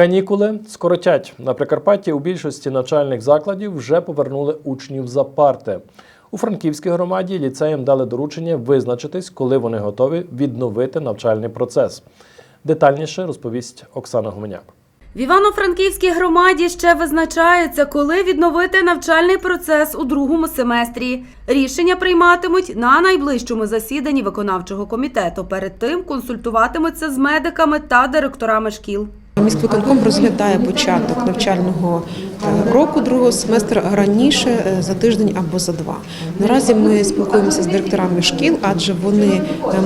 Канікули скоротять на Прикарпатті. У більшості навчальних закладів вже повернули учнів за парти. У Франківській громаді ліцеям дали доручення визначитись, коли вони готові відновити навчальний процес. Детальніше розповість Оксана Гуменяк. В Івано-Франківській громаді ще визначається, коли відновити навчальний процес у другому семестрі. Рішення прийматимуть на найближчому засіданні виконавчого комітету. Перед тим консультуватимуться з медиками та директорами шкіл. Міськвиконком розглядає початок навчального року другого семестру раніше е, за тиждень або за два. Наразі ми спілкуємося з директорами шкіл, адже вони е,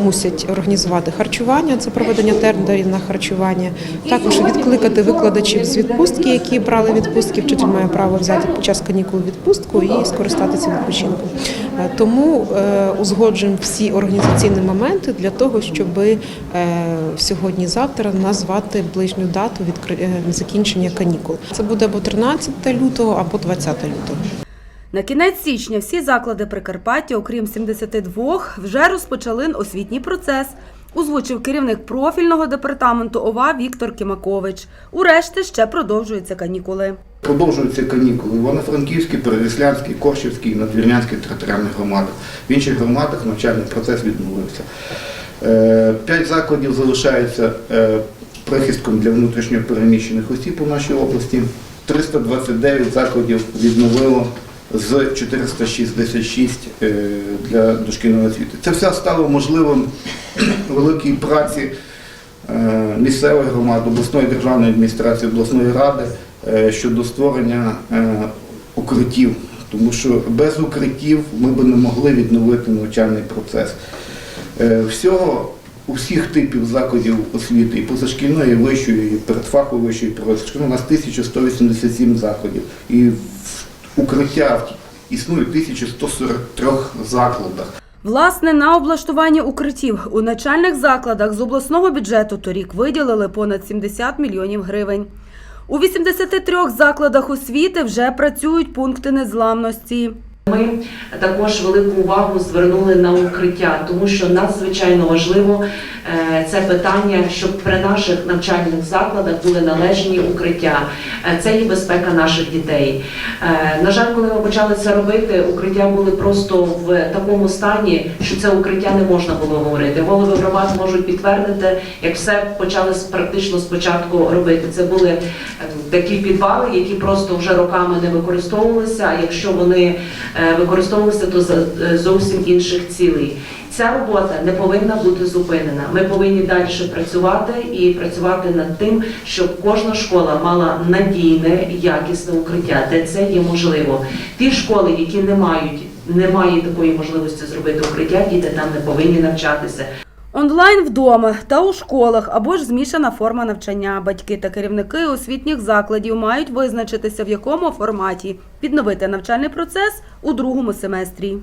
мусять організувати харчування, це проведення тендерів на харчування. Також відкликати викладачів з відпустки, які брали відпустки. Вчитель має право взяти під час канікул відпустку і скористатися відпочинком. Е, Тому е, узгоджуємо всі організаційні моменти для того, щоб сьогодні-завтра назвати ближню дату е, закінчення канікул. Це буде або 13 лютого, або 20 лютого. На кінець січня всі заклади Прикарпаття, окрім 72, вже розпочали освітній процес. Озвучив керівник профільного департаменту ОВА Віктор Кімакович. У решти ще продовжуються канікули. Продовжуються канікули. Івано-Франківський, Переяслянський, Коршівський, Надвірнянський територіальних громадах. В інших громадах навчальний процес відновився. Е, П'ять закладів залишаються е, прихистком для внутрішньо переміщених осіб у нашій області. 329 закладів відновило з 466 е, для дошкільної освіти. Це все стало можливим великій праці е, місцевих громад, обласної державної адміністрації, обласної ради е, щодо створення укриттів. Тому що без укриттів ми б не могли відновити навчальний процес. Всього у всіх типів закладів освіти, і позашкільної, і вищої, і передфахової вищої, і позашкільної, у нас 1187 закладів. І укриття існує в 1143 закладах. Власне, на облаштування укриттів у начальних закладах з обласного бюджету торік виділили понад 70 мільйонів гривень. У 83 закладах освіти вже працюють пункти незламності. Ми також велику увагу звернули на укриття, тому що надзвичайно важливо е, це питання, щоб при наших навчальних закладах були належні укриття. Е, Це є безпека наших дітей. Е, На жаль, коли ми почали це робити, укриття були просто в такому стані, що це укриття не можна було говорити. Голови громад можуть підтвердити, як все почали практично спочатку робити. Це були такі підвали, які просто вже роками не використовувалися. А якщо вони використовувалися, то за е, зовсім інших цілей. Ця робота не повинна бути зупинена. Ми повинні далі працювати і працювати над тим, щоб кожна школа мала надійне, якісне укриття, де це є можливо. Ті школи, які не мають, не мають такої можливості зробити укриття, діти там не повинні навчатися. Онлайн вдома та у школах або ж змішана форма навчання. Батьки та керівники освітніх закладів мають визначитися, в якому форматі відновити навчальний процес у другому семестрі.